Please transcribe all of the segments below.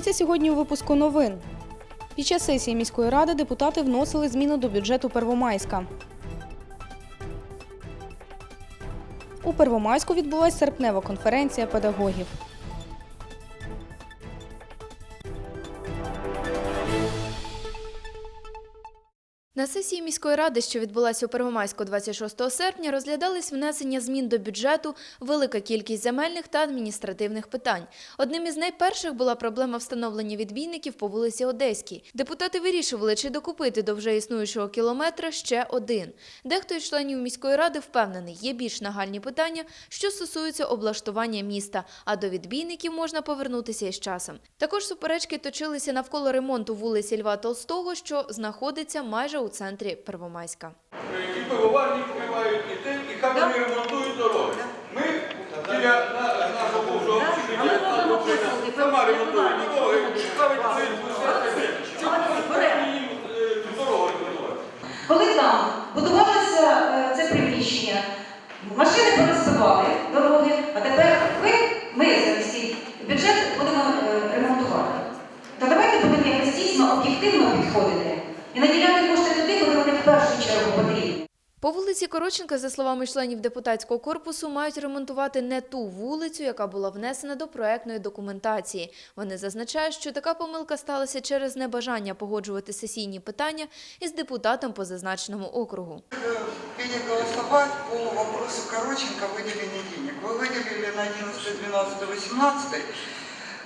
Дивіться сьогодні у випуску новин. Під час сесії міської ради депутати вносили зміни до бюджету Первомайська. У Первомайську відбулася серпнева конференція педагогів. На сесії міської ради, що відбулася у Первомайську 26 серпня, розглядались внесення змін до бюджету, велика кількість земельних та адміністративних питань. Одним із найперших була проблема встановлення відбійників по вулиці Одеській. Депутати вирішували, чи докупити до вже існуючого кілометра ще один. Дехто із членів міської ради впевнений, є більш нагальні питання, що стосуються облаштування міста, а до відбійників можна повернутися із часом. Також суперечки точилися навколо ремонту вулиці Льва Толстого, що знаходиться майже у центрі Первомайська. І пивоварні вкривають, і те, і хай вони ремонтують дороги. Ми біля нашого общежиття сама ремонтує дороги, ставить е. Коли там будувалося е, це приміщення, машини порозбивали дороги, а тепер ви, ми замість їх бюджет будемо е, ремонтувати. То давайте будемо якось дійсно об'єктивно підходити і наділяти кошти туди, куди вони в першу чергу потрібні. По вулиці Короченка, за словами членів депутатського корпусу, мають ремонтувати не ту вулицю, яка була внесена до проектної документації. Вони зазначають, що така помилка сталася через небажання погоджувати сесійні питання із депутатом по зазначеному округу. переголосовать по вопросу Короченко выделения денег. Вы выделили на 11, 12, 18,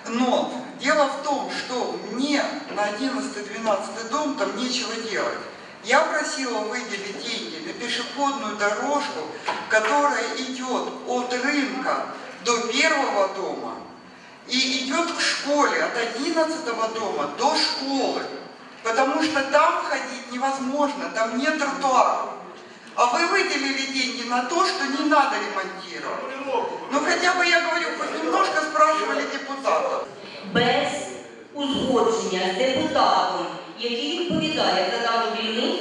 но дело в том, что мне на 11, 12 дом там нечего делать. Я просила выделить деньги на пешеходную дорожку, которая идет от рынка до первого дома и идет к школе от 11 дома до школы. Потому что там ходить невозможно, там нет тротуаров. А вы выделили деньги на то, что не надо ремонтировать. Ну хотя бы, я говорю, хоть немножко спрашивали депутатов. без узгодження з депутатом, який відповідає за дану дільницю,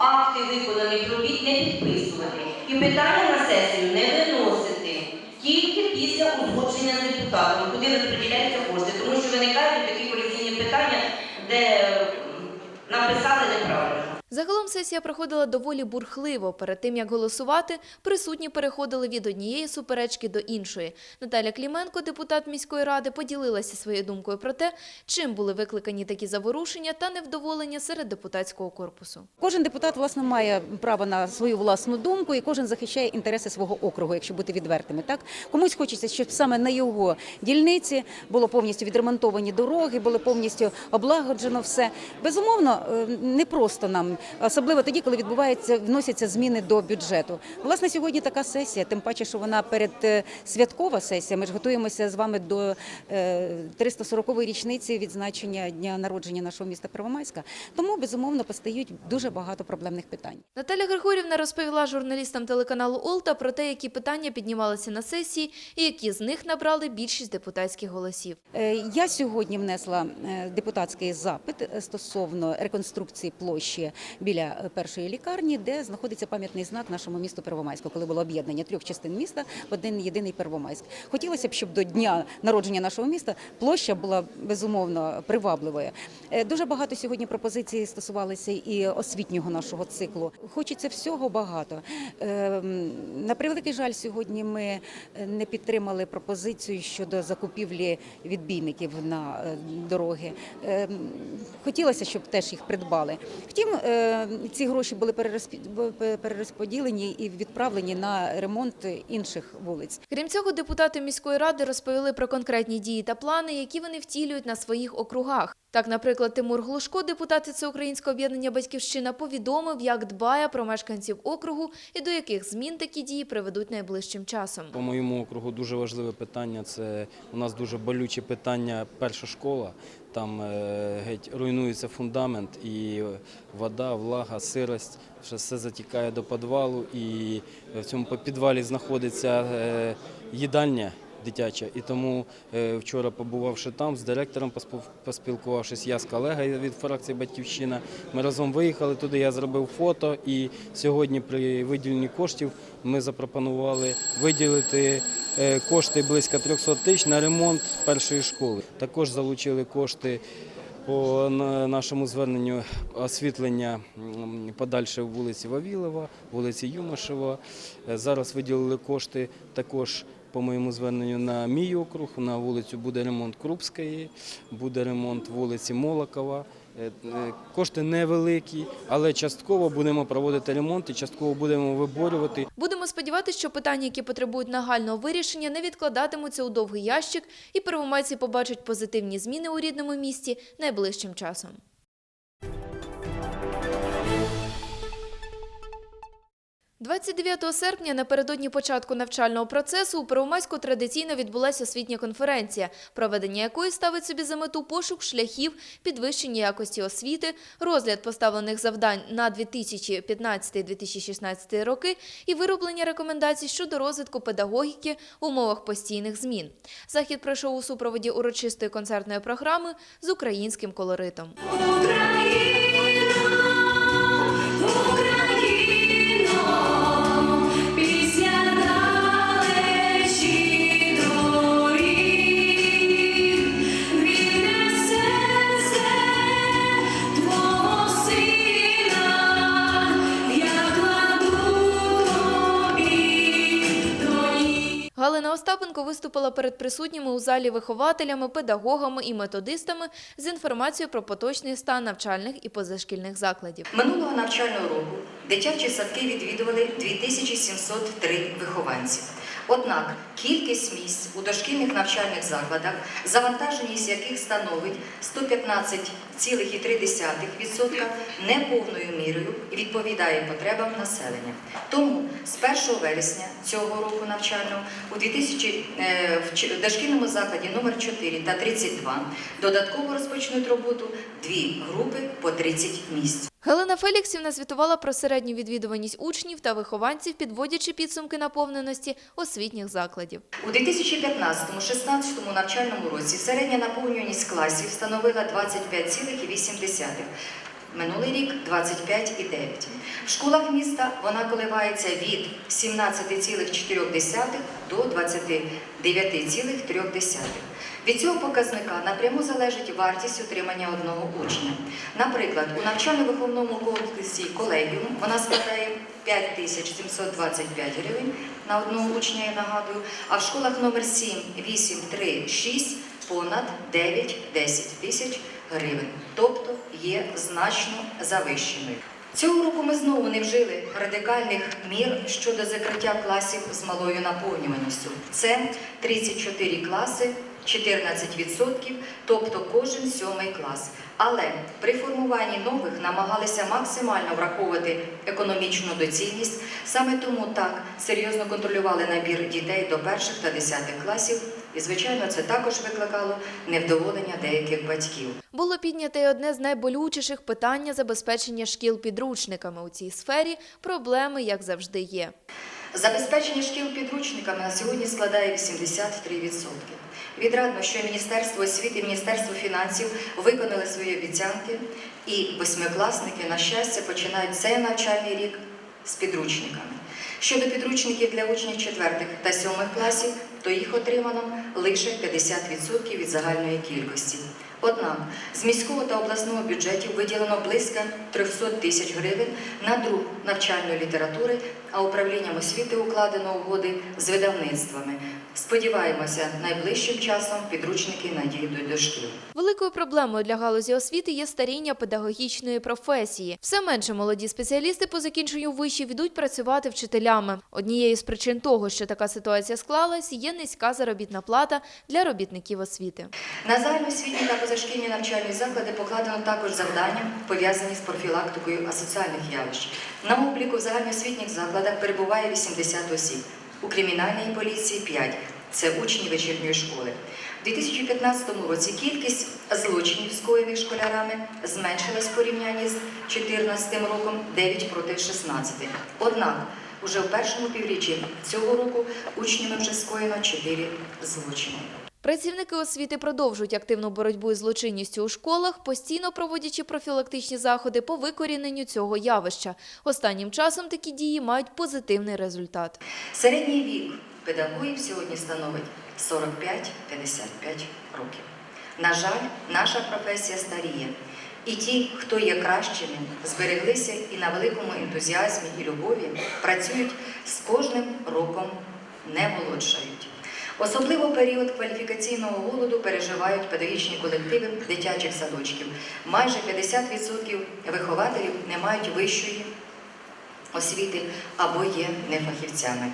акти виконаних робіт не підписувати. І питання на сесію не виносити. Тільки після узгодження з депутатом, куди розподіляються кошти. Тому що виникають такі колізійні питання, де написали неправильно. Загалом сесія проходила доволі бурхливо. Перед тим як голосувати, присутні переходили від однієї суперечки до іншої. Наталя Кліменко, депутат міської ради, поділилася своєю думкою про те, чим були викликані такі заворушення та невдоволення серед депутатського корпусу. Кожен депутат власне має право на свою власну думку, і кожен захищає інтереси свого округу, якщо бути відвертими. Так комусь хочеться, щоб саме на його дільниці було повністю відремонтовані дороги, було повністю облагоджено все. Безумовно, е, не просто нам, особливо тоді, коли відбувається, вносяться зміни до бюджету. Власне, сьогодні така сесія, тим паче, що вона перед е, святкова сесія. Ми ж готуємося з вами до е, 340-ї річниці відзначення дня народження нашого міста Первомайська. Тому безумовно постають дуже багато проблемних питань. Наталя Григорівна розповіла журналістам телеканалу Олта про те, які питання піднімалися на сесії і які з них набрали більшість депутатських голосів. Е, Я сьогодні внесла е, депутатський запит е, стосовно реконструкції площі біля е, першої лікарні, де знаходиться пам'ятний знак нашому місту Первомайську, коли було об'єднання трьох частин міста в один єдиний Первомайськ. Хотілося б, щоб до дня народження нашого міста площа була безумовно привабливою. Е, Дуже багато сьогодні пропозицій стосувалися і освітнього нашого циклу. Хочеться всього багато. Ем, На превеликий жаль, сьогодні ми е, не підтримали пропозицію щодо закупівлі відбійників на дороги. Ем, Хотілося, щоб теж їх придбали. Втім, ці гроші були перерозподілені і відправлені на ремонт інших вулиць. Крім цього, депутати міської ради розповіли про конкретні дії та плани, які вони втілюють на своїх округах. Так, наприклад, Тимур Глушко, депутат Всеукраїнського об'єднання Батьківщина, повідомив, як дбає про мешканців округу і до яких змін такі дії приведуть найближчим часом. По моєму округу дуже важливе питання. Це у нас дуже болюче питання. Перша школа. Там е, геть руйнується фундамент, і вода, влага, сирость, все затікає до підвалу. І в цьому підвалі знаходиться е, їдальня. Дитяча. І тому е, вчора, побувавши там, з директором поспілкувавшись, я з колегою від фракції Батьківщина, ми разом виїхали туди, я зробив фото. І сьогодні при виділенні коштів ми запропонували виділити е, кошти близько 300 тисяч на ремонт першої школи. Також залучили кошти по нашому зверненню освітлення подальше вулиці Вавілова, вулиці Юмашева. Е, Зараз виділили кошти також по моєму зверненню на мій округ. На вулицю буде ремонт Крупської, буде ремонт вулиці Молокова. Е, е, Кошти невеликі, але частково будемо проводити ремонт і частково будемо виборювати Будемо сподіватися, що питання, які потребують нагального вирішення, не відкладатимуться у довгий ящик, і первомайці побачать позитивні зміни у рідному місті найближчим часом. – 29 серпня напередодні початку навчального процесу у Первомайську традиційно відбулася освітня конференція, проведення якої ставить собі за мету пошук шляхів підвищення якості освіти, розгляд поставлених завдань на 2015-2016 роки і вироблення рекомендацій щодо розвитку педагогіки в умовах постійних змін. Захід пройшов у супроводі урочистої концертної програми з українським колоритом. Галина Остапенко виступила перед присутніми у залі вихователями, педагогами і методистами з інформацією про поточний стан навчальних і позашкільних закладів. Минулого навчального року дитячі садки відвідували 2703 вихованці. Однак кількість місць у дошкільних навчальних закладах, завантаженість яких становить 115,3%, неповною мірою відповідає потребам населення. Тому з 1 вересня цього року навчального у 2000, е, в дошкільному закладі номер 4 та 32 додатково розпочнуть роботу дві групи по 30 місць. Галина Феліксівна звітувала про середню відвідуваність учнів та вихованців, підводячи підсумки наповненості освітніх закладів. У 2015-16 навчальному році середня наповнюваність класів становила 25,8. Минулий рік 25,9. В школах міста вона коливається від 17,4 до 29,3. Від цього показника напряму залежить вартість утримання одного учня. Наприклад, у навчально-виховному комплексі колегіум вона складає 5725 гривень на одного учня, я нагадую, а в школах номер 7, 8, 3, 6 понад 9-10 тисяч гривень, тобто є значно завищеною. Цього року ми знову не вжили радикальних мір щодо закриття класів з малою наповнюваністю. Це 34 класи, 14%, тобто кожен сьомий клас. Але при формуванні нових намагалися максимально враховувати економічну доцільність. Саме тому так серйозно контролювали набір дітей до перших та десятих класів. І, звичайно, це також викликало невдоволення деяких батьків. Було піднято й одне з найболючіших питання забезпечення шкіл підручниками у цій сфері. Проблеми, як завжди, є. Забезпечення шкіл підручниками на сьогодні складає 83%. Відрадно, що Міністерство освіти і Міністерство фінансів виконали свої обіцянки, і восьмикласники, на щастя, починають цей навчальний рік з підручниками. Щодо підручників для учнів 4 та 7 класів, то їх отримано лише 50% від загальної кількості. Однак з міського та обласного бюджетів виділено близько 300 тисяч гривень на друк навчальної літератури, а управлінням освіти укладено угоди з видавництвами. Сподіваємося, найближчим часом підручники надійдуть до шкіл. Великою проблемою для галузі освіти є старіння педагогічної професії. Все менше молоді спеціалісти по закінченню вишів йдуть працювати вчителями. Однією з причин того, що така ситуація склалась, є низька заробітна плата для робітників освіти. На загальноосвітні та позашкільні навчальні заклади покладено також завдання, пов'язані з профілактикою асоціальних явищ. На обліку в загальноосвітніх закладах перебуває 80 осіб, у кримінальній поліції 5. Це учні вечірньої школи. У 2015 році кількість злочинів, скоєних школярами, зменшилась в порівнянні з 2014 роком 9 проти 16. Однак Уже в першому півріччі цього року учнями вже скоєно 4 злочини. Працівники освіти продовжують активну боротьбу із злочинністю у школах, постійно проводячи профілактичні заходи по викоріненню цього явища. Останнім часом такі дії мають позитивний результат. Середній вік педагогів сьогодні становить 45-55 років. На жаль, наша професія старіє. І ті, хто є кращими, збереглися і на великому ентузіазмі і любові працюють з кожним роком не молодшають. Особливо період кваліфікаційного голоду переживають педагогічні колективи дитячих садочків. Майже 50% вихователів не мають вищої освіти або є нефахівцями.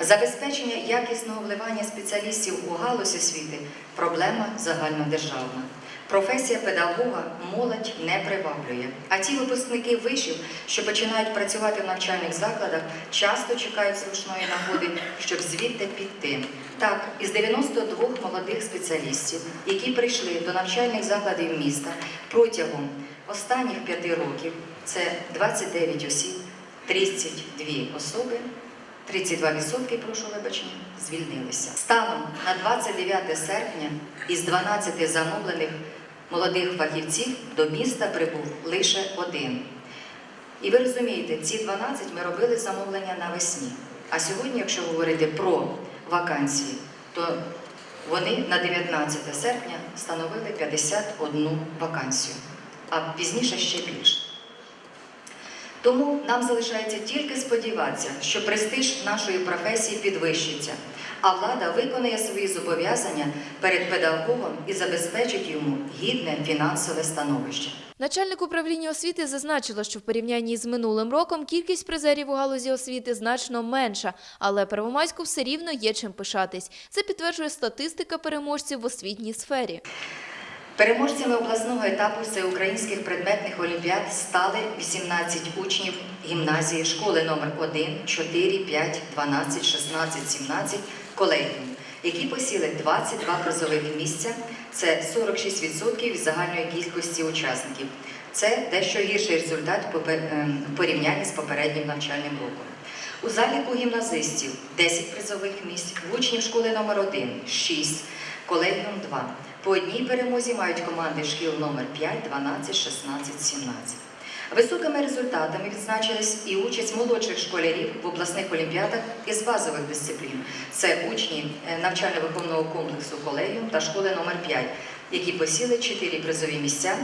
Забезпечення якісного вливання спеціалістів у галузь освіти проблема загальнодержавна. Професія педагога молодь не приваблює, а ті випускники вишів, що починають працювати в навчальних закладах, часто чекають слушної нагоди, щоб звідти піти. Так, із 92 молодих спеціалістів, які прийшли до навчальних закладів міста протягом останніх п'яти років, це 29 осіб, 32 особи 32%, прошу вибачення, звільнилися. Станом на 29 серпня із 12 замовлених молодих фахівців до міста прибув лише один. І ви розумієте, ці 12 ми робили замовлення навесні. А сьогодні, якщо говорити про вакансії, то вони на 19 серпня становили 51 вакансію, а пізніше ще більше. Тому нам залишається тільки сподіватися, що престиж нашої професії підвищиться, а влада виконає свої зобов'язання перед педагогом і забезпечить йому гідне фінансове становище. Начальник управління освіти зазначила, що в порівнянні з минулим роком кількість призерів у галузі освіти значно менша, але Первомайську все рівно є чим пишатись. Це підтверджує статистика переможців в освітній сфері. Переможцями обласного етапу всеукраїнських предметних олімпіад стали 18 учнів гімназії школи номер 1, 4, 5, 12, 16, 17 колегіум, які посіли 22 призових місця. Це 46% від загальної кількості учасників. Це дещо гірший результат ем, в порівнянні з попереднім навчальним роком. У заліку гімназистів 10 призових місць, в учнів школи номер 1 – 6, колегіум 2. По одній перемозі мають команди шкіл номер 5, 12, 16, 17. Високими результатами відзначились і участь молодших школярів в обласних олімпіадах із базових дисциплін. Це учні е, навчально-виховного комплексу колегіум та школи номер 5, які посіли 4 призові місця,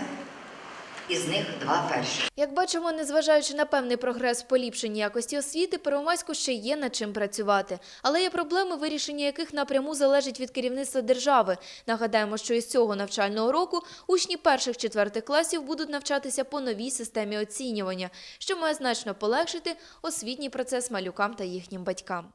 із них два перші. Як бачимо, незважаючи на певний прогрес в поліпшенні якості освіти, Первомайську ще є над чим працювати. Але є проблеми, вирішення яких напряму залежить від керівництва держави. Нагадаємо, що із цього навчального року учні перших-четвертих класів будуть навчатися по новій системі оцінювання, що має значно полегшити освітній процес малюкам та їхнім батькам.